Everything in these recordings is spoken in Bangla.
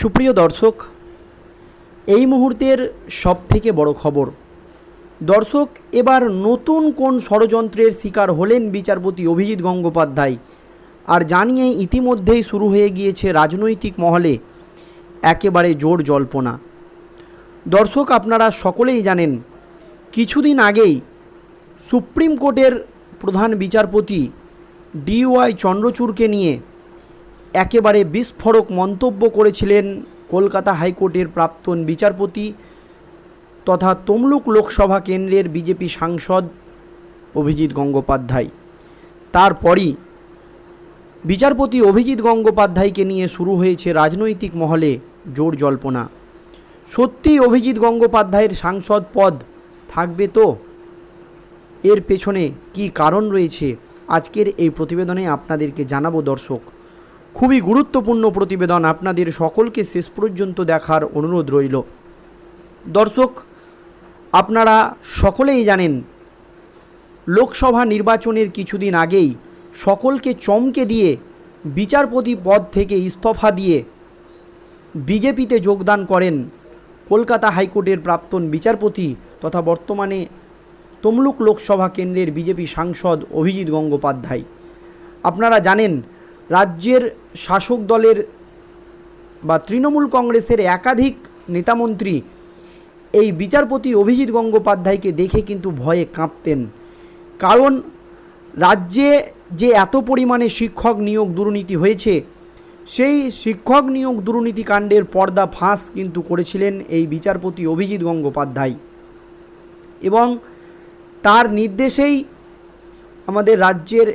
সুপ্রিয় দর্শক, এই মুহূর্তের সবথেকে বড় খবর। দর্শক, এবার নতুন কোন ষড়যন্ত্রের শিকার হলেন বিচারপতি অভিজিৎ গঙ্গোপাধ্যায়? আর জানিয়ে ইতিমধ্যেই শুরু হয়ে গিয়েছে রাজনৈতিক মহলে একেবারে জোর জল্পনা। দর্শক, আপনারা সকলেই জানেন, কিছুদিন আগেই সুপ্রিম কোর্টের প্রধান বিচারপতি ডিওয়াই চন্দ্রচূড়কে নিয়ে একেবারে বিস্ফোরক মন্তব্য করেছিলেন কলকাতা হাইকোর্টের প্রাক্তন বিচারপতি তথা তমলুক লোকসভা কেন্দ্রের বিজেপি সাংসদ অভিজিৎ গঙ্গোপাধ্যায়। তারপরই বিচারপতি অভিজিৎ গঙ্গোপাধ্যায়কে নিয়ে শুরু হয়েছে রাজনৈতিক মহলে জোর জল্পনা। সত্যি অভিজিৎ গঙ্গোপাধ্যায়ের সাংসদ পদ থাকবে তো? এর পেছনে কি কারণ রয়েছে? আজকের এই প্রতিবেদনে আপনাদেরকে জানাব দর্শক। খুবই গুরুত্বপূর্ণ প্রতিবেদন আপনাদের সকলকে শেষ পর্যন্ত দেখার অনুরোধ রইল। দর্শক, আপনারা সকলেই জানেন, লোকসভা নির্বাচনের কিছুদিন আগেই সকলকে চমকে দিয়ে বিচারপতি পদ থেকে ইস্তফা দিয়ে বিজেপিতে যোগদান করেন কলকাতা হাইকোর্টের প্রাক্তন বিচারপতি তথা বর্তমানে তমলুক লোকসভা কেন্দ্রের বিজেপি সাংসদ অভিজিৎ গঙ্গোপাধ্যায়। আপনারা জানেন রাজ্যের শাসক দলের বা তৃণমূল কংগ্রেসের একাধিক নেতামন্ত্রী এই বিচারপতি অভিজিৎ গঙ্গোপাধ্যায়কে দেখে কিন্তু ভয়ে কাঁপতেন। কারণ রাজ্যে যে এত পরিমাণে শিক্ষক নিয়োগ দুর্নীতি হয়েছে, সেই শিক্ষক নিয়োগ দুর্নীতি কাণ্ডের পর্দা ফাঁস কিন্তু করেছিলেন এই বিচারপতি অভিজিৎ গঙ্গোপাধ্যায়। এবং তার নির্দেশেই আমাদের রাজ্যের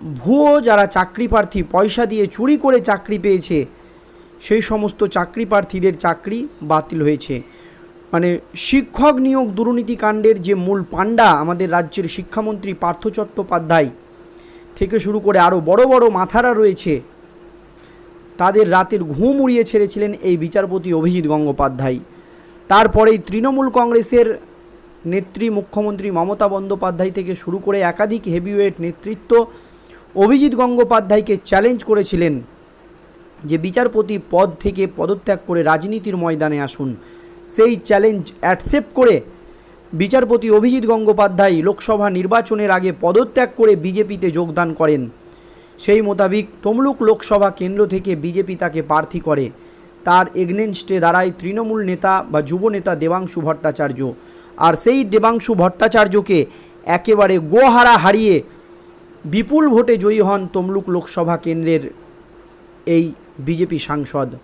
ভুয়ো যারা চাকরি প্রার্থী পয়সা দিয়ে চুরি করে চাকরি পেয়েছে, সেই সমস্ত চাকরি প্রার্থীদের চাকরি বাতিল হয়েছে। মানে শিক্ষক নিয়োগ দুর্নীতি কাণ্ডের যে মূল পাণ্ডা আমাদের রাজ্যের শিক্ষামন্ত্রী পার্থ চট্টোপাধ্যায় থেকে শুরু করে আরও বড় বড় মাথারা রয়েছে, তাদের রাতের ঘুম উড়িয়ে ছেড়েছিলেন এই বিচারপতি অভিজিৎ গঙ্গোপাধ্যায়। তারপরেই তৃণমূল কংগ্রেসের নেত্রী মুখ্যমন্ত্রী মমতা বন্দ্যোপাধ্যায় থেকে শুরু করে একাধিক হেভিওয়েট নেতৃত্ব অভিজিৎ গঙ্গোপাধ্যায়কে চ্যালেঞ্জ করেছিলেন যে বিচারপতি পদ থেকে পদত্যাগ করে রাজনীতির ময়দানে আসুন। সেই চ্যালেঞ্জ অ্যাকসেপ্ট করে বিচারপতি অভিজিৎ গঙ্গোপাধ্যায় লোকসভা নির্বাচনের আগে পদত্যাগ করে বিজেপিতে যোগদান করেন। সেই মোতাবিক তমলুক লোকসভা কেন্দ্র থেকে বিজেপি তাকে প্রার্থী করে। তার এগনেনস্টে দাঁড়ায় তৃণমূল নেতা বা যুব নেতা দেবাংশু ভট্টাচার্য। আর সেই দেবাংশু ভট্টাচার্যকে একেবারে গোহারা হারিয়ে বিপুল ভোটে জয়ী হন তমলুক লোকসভা কেন্দ্রের এই বিজেপি সাংসদ।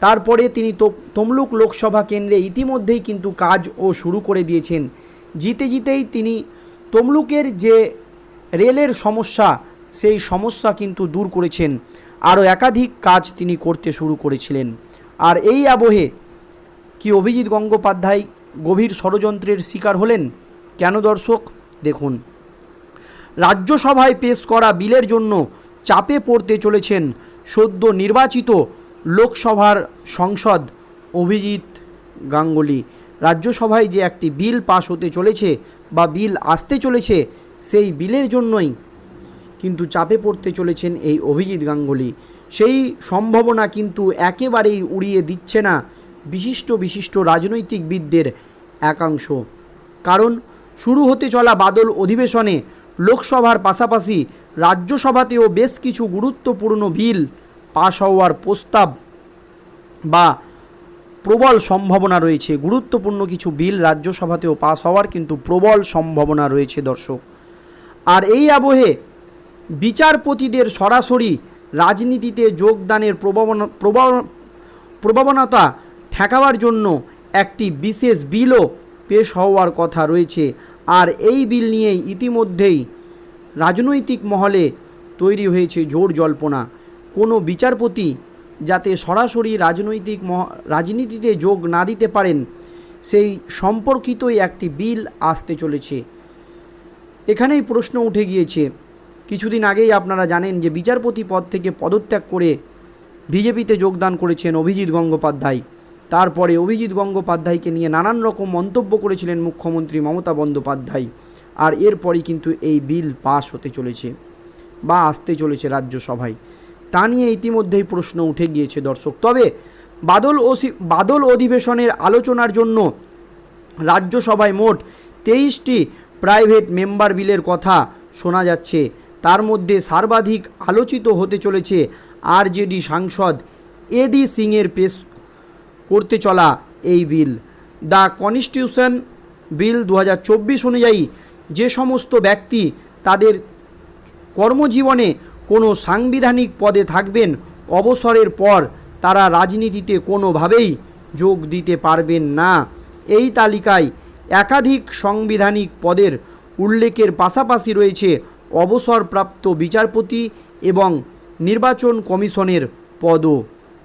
তারপরে তিনি তমলুক লোকসভা কেন্দ্রে ইতিমধ্যেই কিন্তু কাজ ও শুরু করে দিয়েছেন। জিতে জিতেই তিনি তমলুকের যে রেলের সমস্যা, সেই সমস্যা কিন্তু দূর করেছেন। আরও একাধিক কাজ তিনি করতে শুরু করেছিলেন। আর এই আবহে কি অভিজিৎ গঙ্গোপাধ্যায় গভীর ষড়যন্ত্রের শিকার হলেন? কেন দর্শক? দেখুন। রাজ্যসভায় পেশ করা বিলের জন্য চাপে পড়তে চলেছেন সদ্য নির্বাচিত লোকসভার সংসদ অভিজিৎ গাঙ্গুলি। রাজ্যসভায় যে একটি বিল পাশ হতে চলেছে বা বিল আসতে চলেছে, সেই বিলের জন্যই কিন্তু চাপে পড়তে চলেছেন এই অভিজিৎ গাঙ্গুলি। সেই সম্ভাবনা কিন্তু একেবারেই উড়িয়ে দিচ্ছে না বিশিষ্ট বিশিষ্ট রাজনৈতিকবিদদের একাংশ। কারণ শুরু হতে চলা বাদল অধিবেশনে লোকসভার পাশাপাশি রাজ্যসভাতেও বেশ কিছু গুরুত্বপূর্ণ বিল পাশ হওয়ার প্রস্তাব বা প্রবল সম্ভাবনা রয়েছে। গুরুত্বপূর্ণ কিছু বিল রাজ্যসভাতেও পাশ হওয়ার কিন্তু প্রবল সম্ভাবনা রয়েছে, দর্শক। আর এই আবহে বিচারপতিদের সরাসরি রাজনীতিতে যোগদানের প্রবণা, প্রবণ- প্রবণতা ঠেকাবার জন্য একটি বিশেষ বিলও পেশ হওয়ার কথা রয়েছে আর এই বিল নিয়েই ইতিমধ্যেই রাজনৈতিক মহলে তৈরি হয়েছে জোর জল্পনা। কোনো বিচারপতি যাতে সরাসরি রাজনৈতিক মহ- রাজনীতিতে যোগ না দিতে পারেন, সেই সম্পর্কিতই একটি বিল আসতে চলেছে। এখানেই প্রশ্ন উঠে গিয়েছে, কিছুদিন আগেই আপনারা জানেন যে বিচারপতি পদ থেকে পদত্যাগ করে বিজেপিতে যোগদান করেছেন অভিজিৎ গঙ্গোপাধ্যায়। তারপরে অভিজিৎ গঙ্গোপাধ্যায়কে নিয়ে নানান রকম মন্তব্য করেছিলেন মুখ্যমন্ত্রী মমতা বন্দ্যোপাধ্যায়। আর এরপরই কিন্তু এই বিল পাশ হতে চলেছে বা আসতে চলেছে রাজ্যসভায়। তা নিয়ে ইতিমধ্যেই প্রশ্ন উঠে গিয়েছে দর্শক। তবে বাদল বাদল অধিবেশনের আলোচনার জন্য রাজ্যসভায় মোট তেইশটি প্রাইভেট মেম্বার বিলের কথা শোনা যাচ্ছে। তার মধ্যে সর্বাধিক আলোচিত হতে চলেছে আরজেডি সাংসদ এডি সিংয়ের পেশ করতে চলা এই বিল। দ্য কনস্টিটিউশন বিল দু হাজার চব্বিশ অনুযায়ী যে সমস্ত ব্যক্তি তাদের কর্মজীবনে কোনো সাংবিধানিক পদে থাকবেন, অবসরের পর তারা রাজনীতিতে কোনোভাবেই যোগ দিতে পারবেন না। এই তালিকায় একাধিক সাংবিধানিক পদের উল্লেখের পাশাপাশি রয়েছে অবসরপ্রাপ্ত বিচারপতি এবং নির্বাচন কমিশনের পদও।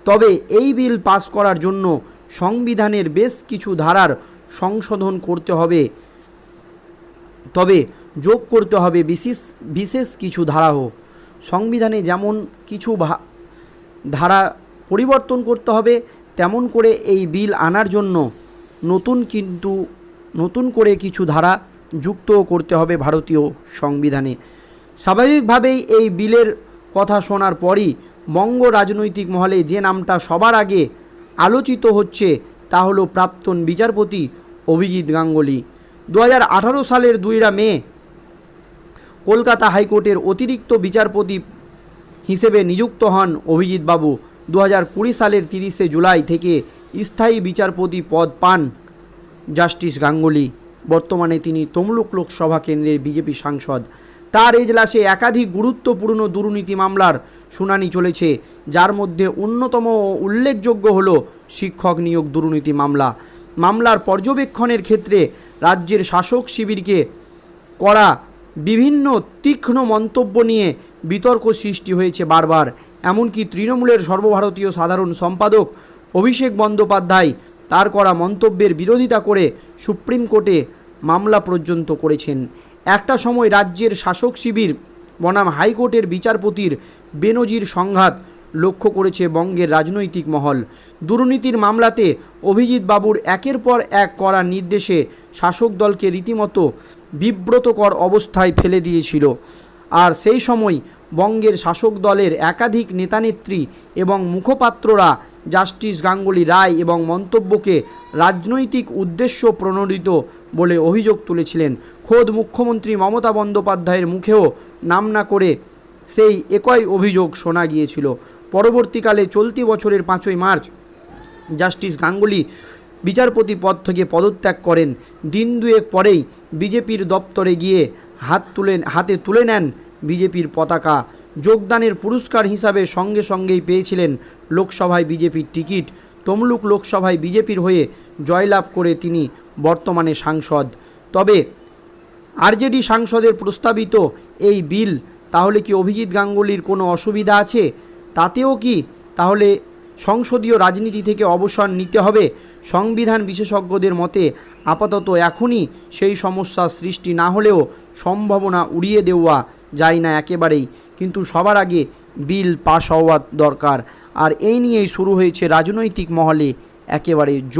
তবে এই বিল পাস করার জন্য সংবিধানের বেশ কিছু ধারার সংশোধন করতে হবে। তবে যোগ করতে হবে বিশেষ বিশেষ কিছু ধারাও। সংবিধানে যেমন কিছু ধারা পরিবর্তন করতে হবে, তেমন করে এই বিল আনার জন্য নতুন কিন্তু, নতুন করে কিছু ধারা যুক্ত করতে হবে ভারতীয় সংবিধানে। স্বাভাবিকভাবেই এই বিলের কথা শোনার পরই বঙ্গ রাজনৈতিক মহলে যে নামটা সবার আগে আলোচিত হচ্ছে, তা হলো প্রাক্তন বিচারপতি অভিজিৎ গাঙ্গুলি। দু হাজার আঠারো সালের দুইরা মে কলকাতা হাইকোর্টের অতিরিক্ত বিচারপতি হিসেবে নিযুক্ত হন অভিজিৎ বাবু। দু কুড়ি সালের তিরিশে জুলাই থেকে স্থায়ী বিচারপতি পদ পান জাস্টিস গাঙ্গুলি। বর্তমানে তিনি তমলুক লোকসভা কেন্দ্রের বিজেপি সাংসদ। তার এজলাসে একাধিক গুরুত্বপূর্ণ দুর্নীতি মামলার শুনানি চলেছে, যার মধ্যে অন্যতম উল্লেখযোগ্য হল শিক্ষক নিয়োগ দুর্নীতি মামলা। মামলার পর্যবেক্ষণের ক্ষেত্রে রাজ্যের শাসক শিবিরকে করা বিভিন্ন তীক্ষ্ণ মন্তব্য নিয়ে বিতর্ক সৃষ্টি হয়েছে বারবার। এমনকি তৃণমূলের সর্বভারতীয় সাধারণ সম্পাদক অভিষেক বন্দ্যোপাধ্যায় তার করা মন্তব্যের বিরোধিতা করে সুপ্রিম কোর্টে মামলা পর্যন্ত করেছেন। একটা সময় রাজ্যের শাসক শিবির, বনাম হাইকোর্টের বিচারপতির বেনজির সংঘাত লক্ষ্য করেছে বঙ্গের রাজনৈতিক মহল। দুর্নীতির মামলাতে অভিজিৎ বাবুর একের পর এক করা নির্দেশে শাসক দলকে রীতিমতো বিব্রতকর অবস্থায় ফেলে দিয়েছিল। আর সেই সময় বঙ্গের শাসক দলের একাধিক নেতানেত্রী এবং মুখপাত্ররা জাস্টিস গাঙ্গুলি রায় এবং মন্তব্যকে রাজনৈতিক উদ্দেশ্য প্রণোদিত বলে অভিযোগ তুলেছিলেন। খোদ মুখ্যমন্ত্রী মমতা বন্দ্যোপাধ্যায়ের মুখেও নাম না করে সেই একই অভিযোগ শোনা গিয়েছিল। পরবর্তীকালে চলতি বছরের পাঁচই মার্চ জাস্টিস গাঙ্গুলি বিচারপতি পদ থেকে পদত্যাগ করেন। দিন দুয়েক পরেই বিজেপির দপ্তরে গিয়ে হাত তুলে, হাতে তুলে নেন বিজেপির পতাকা। যোগদানের পুরস্কার হিসাবে সঙ্গে সঙ্গেই পেয়েছিলেন লোকসভায় বিজেপির টিকিট। তমলুক লোকসভায় বিজেপির হয়ে জয়লাভ করে তিনি বর্তমানে সাংসদ। তবে আরজেডি সাংসদের প্রস্তাবিত এই বিল, তাহলে কি অভিজিৎ গাঙ্গুলির কোনো অসুবিধা আছে? তাতেও কি তাহলে সংসদীয় রাজনীতি থেকে অবসর নিতে হবে? সংবিধান বিশেষজ্ঞদের মতে আপাতত এখনই সেই সমস্যা সৃষ্টি না হলেও সম্ভাবনা উড়িয়ে দেওয়া যায় না একেবারেই। কিন্তু সবার আগে বিল পাশ হওয়া দরকার। আর এই নিয়েই শুরু হয়েছে রাজনৈতিক মহলে একেবারে জো